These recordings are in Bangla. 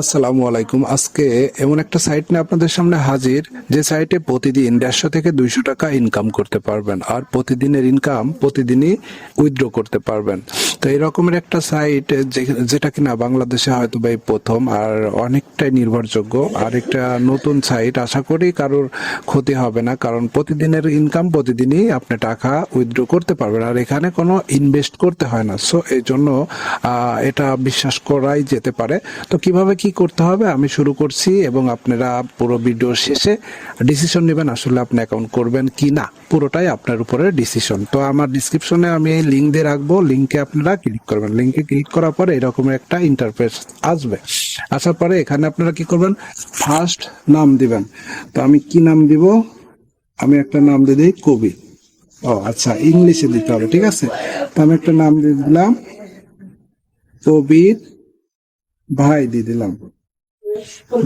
আসসালামু আলাইকুম। আজকে এমন একটা সাইট নিয়ে আপনাদের সামনে হাজির, যে সাইটে প্রতিদিন দেড়শো থেকে দুইশো টাকা ইনকাম করতে পারবেন আর প্রতিদিনের ইনকাম প্রতিদিনই উইথড্র করতে পারবেন। তো এই রকমের একটা সাইট যেটা কিনা বাংলাদেশে হয়তো বা প্রথম আর অনেকটাই নির্ভরযোগ্য। আর একটা নতুন সাইট আশা করি কারোর ক্ষতি হবে না, কারণ প্রতিদিনের ইনকাম প্রতিদিনই আপনি টাকা উইথড্র করতে পারবেন। আর এখানে কোনো ইনভেস্ট করতে হয় না। সো এই জন্য এটা বিশ্বাস করাই যেতে পারে। তো কীভাবে কি করতে হবে? আমি শুরু করছি এবং আপনারা পুরো ভিডিও শেষে ডিসিশন নেবেন আসলে আপনি অ্যাকাউন্ট করবেন কি না। পুরোটাই আপনার উপরে ডিসিশন তো আমার ডিসক্রিপশনে আমি এই লিঙ্ক দিয়ে রাখব। লিঙ্কে আপনারা ক্লিক করবেন। লিঙ্কে ক্লিক করার পরে এরকম একটা ইন্টারফেস আসবে। আসার পরে এখানে আপনারা কি করবেন? ফার্স্ট নাম দিবেন। তো আমি কি নাম দিব? আমি একটা নাম দিয়ে দিই কবি। ও আচ্ছা ইংলিশে দিতে হবে, ঠিক আছে? তো আমি একটা নাম দিয়ে দিলাম কবির ভাই, দিয়ে দিলাম।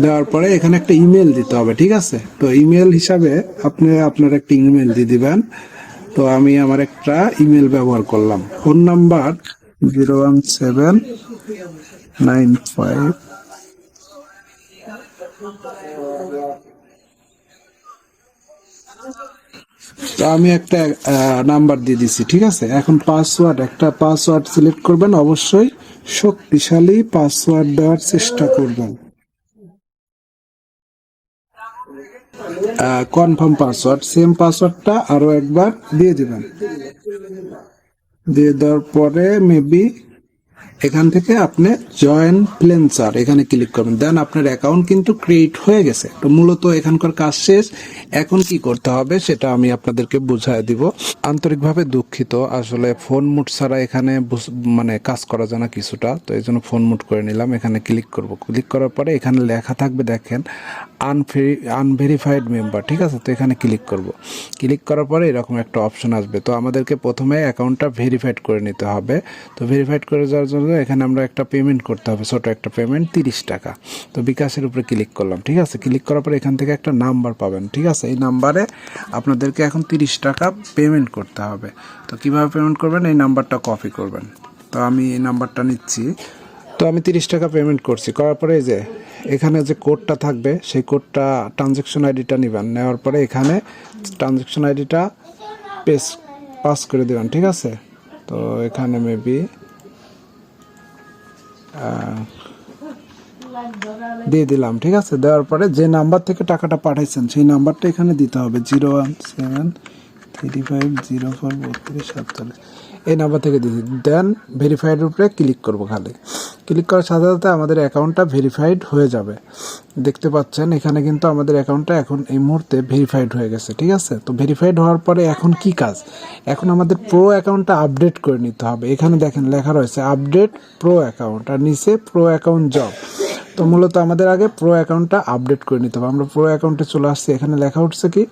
দেওয়ার পরে এখানে একটা ইমেল দিতে হবে, ঠিক আছে? তো ইমেল হিসাবে আপনি, আপনার একটা ইমেল দিয়ে দিবেন। তো আমি আমার একটা ইমেল ব্যবহার করলাম। Phone number zero one seven nine five তো আমি একটা নাম্বার দিয়ে দিছি, ঠিক আছে? এখন পাসওয়ার্ড একটা পাসওয়ার্ড সিলেক্ট করবেন অবশ্যই। শক্তিশালী পাসওয়ার্ড দেওয়ার চেষ্টা করবেন। কনফার্ম পাসওয়ার্ড সেম পাসওয়ার্ডটা আরও একবার দিয়ে দিবেন। দিয়ে দেওয়ার পরে মেবি এখান থেকে আপনি জয়েন প্লেন্সার এখানে ক্লিক করবেন। দেন আপনার অ্যাকাউন্ট কিন্তু ক্রিয়েট হয়ে গেছে। তো মূলত এখানকার কাজ শেষ। এখন কি করতে হবে সেটা আমি আপনাদেরকে বুঝায় দিব। আন্তরিকভাবে দুঃখিত। আসলে ফোন মুট ছাড়া এখানে মানে কাজ করা যায় না কিছুটা। তো এই জন্য ফোন মুট করে নিলাম। এখানে ক্লিক করব। ক্লিক করার পরে এখানে লেখা থাকবে দেখেন আনভেরি আনভেরিফাইড মেম্বার ঠিক আছে? তো এখানে ক্লিক করব। ক্লিক করার পরে এরকম একটা অপশন আসবে। তো আমাদেরকে প্রথমে অ্যাকাউন্টটা ভেরিফাইড করে নিতে হবে। তো ভেরিফাইড করে যাওয়ার জন্য এখানে আমরা একটা পেমেন্ট করতে হবে, ছোটো একটা পেমেন্ট তিরিশ টাকা। তো বিকাশের উপরে ক্লিক করলাম, ঠিক আছে? ক্লিক করার পরে এখান থেকে একটা নাম্বার পাবেন, ঠিক আছে? এই নাম্বারে আপনাদেরকে এখন তিরিশ টাকা পেমেন্ট করতে হবে। তো কীভাবে পেমেন্ট করবেন? এই নাম্বারটা কপি করবেন। তো আমি এই নাম্বারটা নিচ্ছি। তো আমি তিরিশ টাকা পেমেন্ট করছি। করার পরে এই যে, এখানে যে কোডটা থাকবে, সেই কোডটা ট্রানজ্যাকশন আইডিটা নেবেন। নেওয়ার পরে এখানে ট্রানজ্যাকশন আইডিটা পেস পাস করে দেবেন, ঠিক আছে? তো এখানে মেবি দিয়ে দিলাম, ঠিক আছে? দেওয়ার পরে যে নাম্বার থেকে টাকাটা পাঠাইছেন, সেই নাম্বারটা এখানে দিতে হবে, zero one seven three five zero four বত্রিশ সাতচল্লিশ। এই নাম্বার থেকে দিয়েছি দেন ভেরিফাইড উপরে ক্লিক করব খালি। ক্লিক করার সাথে সাথে আমাদের অ্যাকাউন্টটা ভেরিফাইড হয়ে যাবে। দেখতে পাচ্ছেন, এখানে কিন্তু আমাদের অ্যাকাউন্টটা এখন এই মুহূর্তে ভেরিফাইড হয়ে গেছে, ঠিক আছে? তো ভেরিফাইড হওয়ার পরে এখন কি কাজ? এখন আমাদের প্রো অ্যাকাউন্টটা আপডেট করে নিতে হবে। এখানে দেখেন লেখা রয়েছে আপডেট প্রো অ্যাকাউন্ট আর নিচে প্রো অ্যাকাউন্ট জব তো মূলত আমাদের আগে প্রো অ্যাকাউন্টটা আপডেট করে নিতে হবে। আমরা প্রো অ্যাকাউন্টে চলে আসছি। এখানে লেখা উঠছে কি?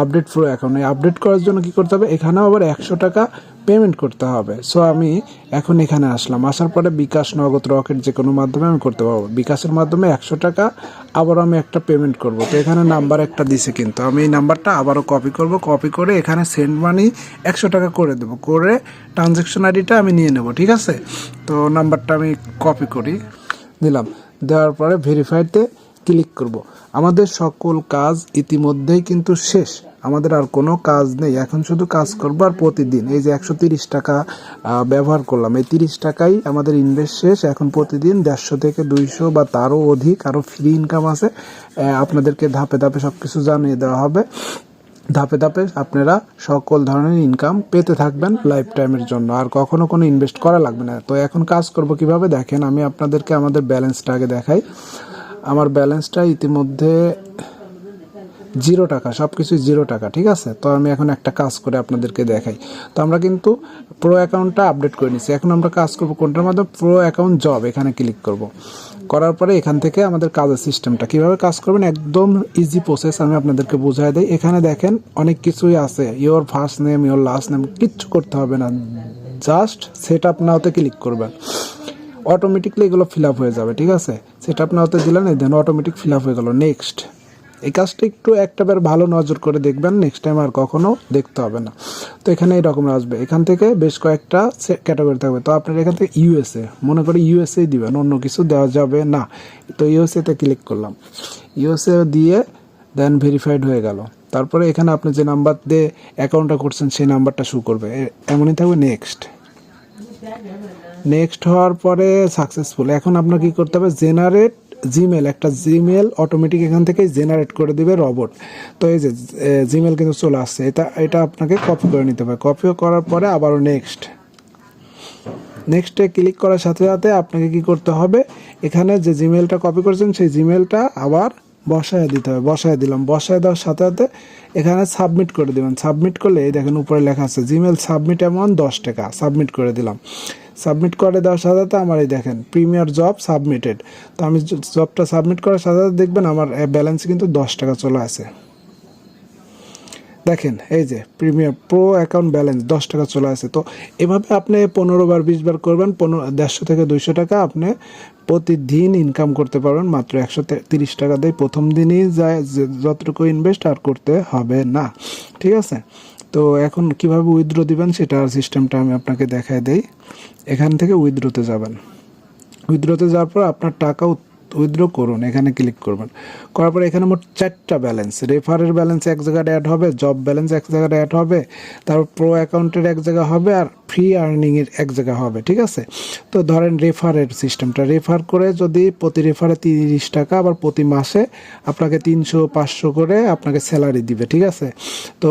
আপডেট প্রো অ্যাকাউন্ট এই আপডেট করার জন্য কি করতে হবে? এখানেও আবার একশো টাকা পেমেন্ট করতে হবে। সো আমি এখন এখানে আসলাম। আসার পরে বিকাশ নগদ রকেট যে কোনো মাধ্যমে আমি করতে পারব। বিকাশের মাধ্যমে একশো টাকা আবার আমি একটা পেমেন্ট করব। তো এখানে নাম্বার একটা দিছে কিন্তু। আমি এই নাম্বারটা আবারও কপি করব। কপি করে এখানে সেন্ড মানি একশো টাকা করে দেবো। করে ট্রানজ্যাকশন আইডিটা আমি নিয়ে নেব, ঠিক আছে? তো নাম্বারটা আমি কপি করি দিলাম দেওয়ার পরে ভেরিফাইডতে ক্লিক করব। আমাদের সকল কাজ ইতিমধ্যেই কিন্তু শেষ। আমাদের আর কোনো কাজ নেই। এখন শুধু কাজ করব আর প্রতিদিন। এই যে একশো তিরিশ টাকা ব্যবহার করলাম। এই তিরিশ টাকাই আমাদের ইনভেস্ট শেষ। এখন প্রতিদিন দেড়শো থেকে দুইশো বা তারও অধিক আরও ফ্রি ইনকাম আছে। আপনাদেরকে ধাপে ধাপে সব কিছু জানিয়ে দেওয়া হবে। ধাপে ধাপে আপনারা সকল ধরনের ইনকাম পেতে থাকবেন লাইফ টাইমের জন্য। আর কখনো কোনো ইনভেস্ট করা লাগবে না। তো এখন কাজ করব কীভাবে দেখেন, আমি আপনাদেরকে আমাদের ব্যালেন্সটা আগে দেখাই। আমার ব্যালেন্সটা ইতিমধ্যে জিরো টাকা সব কিছুই জিরো টাকা, ঠিক আছে? তো আমি এখন একটা কাজ করে আপনাদেরকে দেখাই। তো আমরা কিন্তু প্রো অ্যাকাউন্টটা আপডেট করে নিচ্ছি এখন আমরা কাজ করব কোনটার মাধ্যমে? প্রো অ্যাকাউন্ট জব এখানে ক্লিক করব। করার পরে এখান থেকে আমাদের কাজের সিস্টেমটা কীভাবে কাজ করবেন? একদম ইজি প্রসেস আমি আপনাদেরকে বোঝাই দিই। এখানে দেখেন অনেক কিছুই আছে। Your first name your last name কিচ্ছু করতে হবে না। জাস্ট সেট আপ নাওতে ক্লিক করবেন। অটোমেটিকলি এগুলো ফিল আপ হয়ে যাবে, ঠিক আছে? সেট আপ নাওতে দিলেন দেন অটোমেটিক ফিল আপ হয়ে গেল। নেক্সট এই কাজটা একটু একটাবার ভালো নজর করে দেখবেন নেক্সট টাইম আর কখনো দেখতে হবে না। তো এখানে এরকম আসবে। এখান থেকে বেশ কয়েকটা ক্যাটাগরি থাকবে। তো আপনার এখান থেকে ইউএসএ মনে করি ইউএসএ দিবেন, অন্য কিছু দেওয়া যাবে না। তো ইউএসএতে ক্লিক করলাম। ইউএসএ দিয়ে দেন ভেরিফাইড হয়ে গেল। তারপরে এখানে আপনি যে নাম্বার দিয়ে অ্যাকাউন্টটা করছেন, সেই নাম্বারটা শু করবে। এমনই থাকবে নেক্সট নেক্সট হওয়ার পরে সাকসেসফুল এখন আপনার কি করতে হবে? জেনারেট জিমেল একটা জিমেল অটোমেটিক এখান থেকে জেনারেট করে দিবে রবট তো এই যে জিমেল কিন্তু চলে আসছে। এটা এটা আপনাকে কপি করে নিতে হবে। কপি করার পরে আবারও নেক্সট নেক্সটে ক্লিক করার সাথে সাথে আপনাকে কি করতে হবে? এখানে যে জিমেলটা কপি করেছেন, সেই জিমেলটা আবার বসায় দিতে হবে, বসায় দিলাম। বসায় দেওয়ার সাথে সাথে এখানে সাবমিট করে দেবেন। সাবমিট করলে এই দেখেন উপরে লেখা আছে জিমেল সাবমিট অ্যামাউন্ট দশ টাকা। সাবমিট করে দিলাম। সাবমিট করে দেওয়ার সাথে সাথে আমার এই দেখেন, প্রিমিয়ার জব সাবমিটেড। তো আমি জবটা সাবমিট করার সাথে সাথে দেখবেন আমার ব্যালেন্স কিন্তু দশ টাকা চলে আসে। দেখেন, এই যে প্রিমিয়ার প্রো অ্যাকাউন্ট ব্যালেন্স দশ টাকা চলে আসে। তো এভাবে আপনি পনেরো বার, বিশ বার করবেন, পনেরো, দেড়শো থেকে দুইশো টাকা আপনি প্রতিদিন ইনকাম করতে পারবেন। মাত্র একশো তিরিশ টাকা দিয়ে প্রথম দিনই যায় যতটুকু ইনভেস্ট আর করতে হবে না। ঠিক আছে? তো এখন কীভাবে উইথড্র দিবেন সেটার সিস্টেমটা আমি আপনাকে দেখায় দেই। এখান থেকে উইথড্রোতে যাবেন। উইথড্রোতে যাওয়ার পর আপনার টাকা উইথড্র করুন, এখানে ক্লিক করবেন। করার পর এখানে মোট চারটা ব্যালেন্স রেফারের ব্যালেন্স এক জায়গায় অ্যাড হবে জব ব্যালেন্স এক জায়গায় অ্যাড হবে, তারপর প্রো অ্যাকাউন্টের এক জায়গা হবে আর ফ্রি আর্নিংয়ের এক জায়গা হবে, ঠিক আছে? তো ধরেন রেফারের সিস্টেমটা রেফার করে যদি প্রতি রেফারে তিরিশ টাকা, আবার প্রতি মাসে আপনাকে তিনশো, পাঁচশো করে আপনাকে স্যালারি দিবে, ঠিক আছে? তো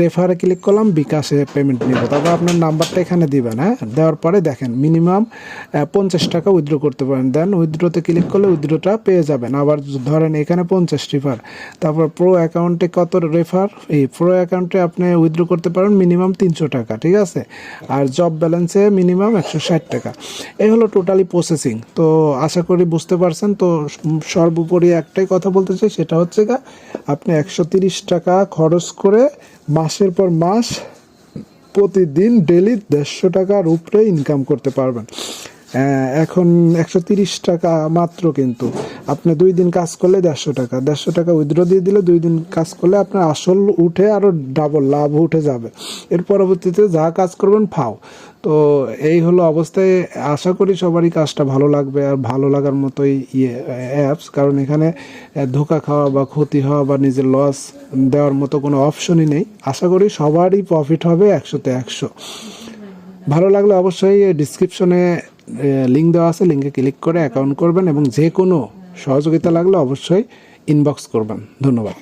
রেফারে ক্লিক করলাম, বিকাশে পেমেন্ট নিব। তারপর আপনার নাম্বারটা এখানে দিবেন হ্যাঁ? দেওয়ার পরে দেখেন মিনিমাম পঞ্চাশ টাকা উইথড্র করতে পারেন। দেন উইথড্রোতে ক্লিক করলে উইথড্রোটা পেয়ে যাবেন। আবার ধরেন এখানে পঞ্চাশ রেফার তারপর প্রো অ্যাকাউন্টে কত রেফার এই প্রো অ্যাকাউন্টে আপনি উইথড্র করতে পারেন মিনিমাম তিনশো টাকা, ঠিক আছে? আর জব ব্যালেন্সে মিনিমাম একশো ষাট টাকা। এই হলো টোটালি প্রসেসিং তো আশা করি বুঝতে পারছেন। তো সর্বোপরি একটাই কথা বলতে চাই, সেটা হচ্ছে গা, আপনি একশো তিরিশ টাকা খরচ করে মাসের পর মাস প্রতিদিন ডেলি দেড়শো টাকার উপরে ইনকাম করতে পারবেন। এখন একশো তিরিশ টাকা মাত্র কিন্তু। আপনি দুই দিন কাজ করলে দেড়শো টাকা। দেড়শো টাকা উইথড্র দিয়ে দিলে দুই দিন কাজ করলে আপনার আসল উঠে আরও ডাবল লাভ উঠে যাবে। এর পরবর্তীতে যা কাজ করবেন ফাও। তো এই হলো অবস্থায় আশা করি সবারই কাজটা ভালো লাগবে আর ভালো লাগার মতোই ইয়ে অ্যাপস কারণ এখানে ধোকা খাওয়া বা ক্ষতি হওয়া বা নিজের লস দেওয়ার মতো কোনো অপশনই নেই। আশা করি সবারই প্রফিট হবে একশোতে একশো। ভালো লাগলে অবশ্যই ডিসক্রিপশনে লিঙ্ক দেওয়া আছে। লিঙ্কে ক্লিক করে অ্যাকাউন্ট করবেন এবং যে কোনো সহযোগিতা লাগলে অবশ্যই ইনবক্স করবেন। ধন্যবাদ।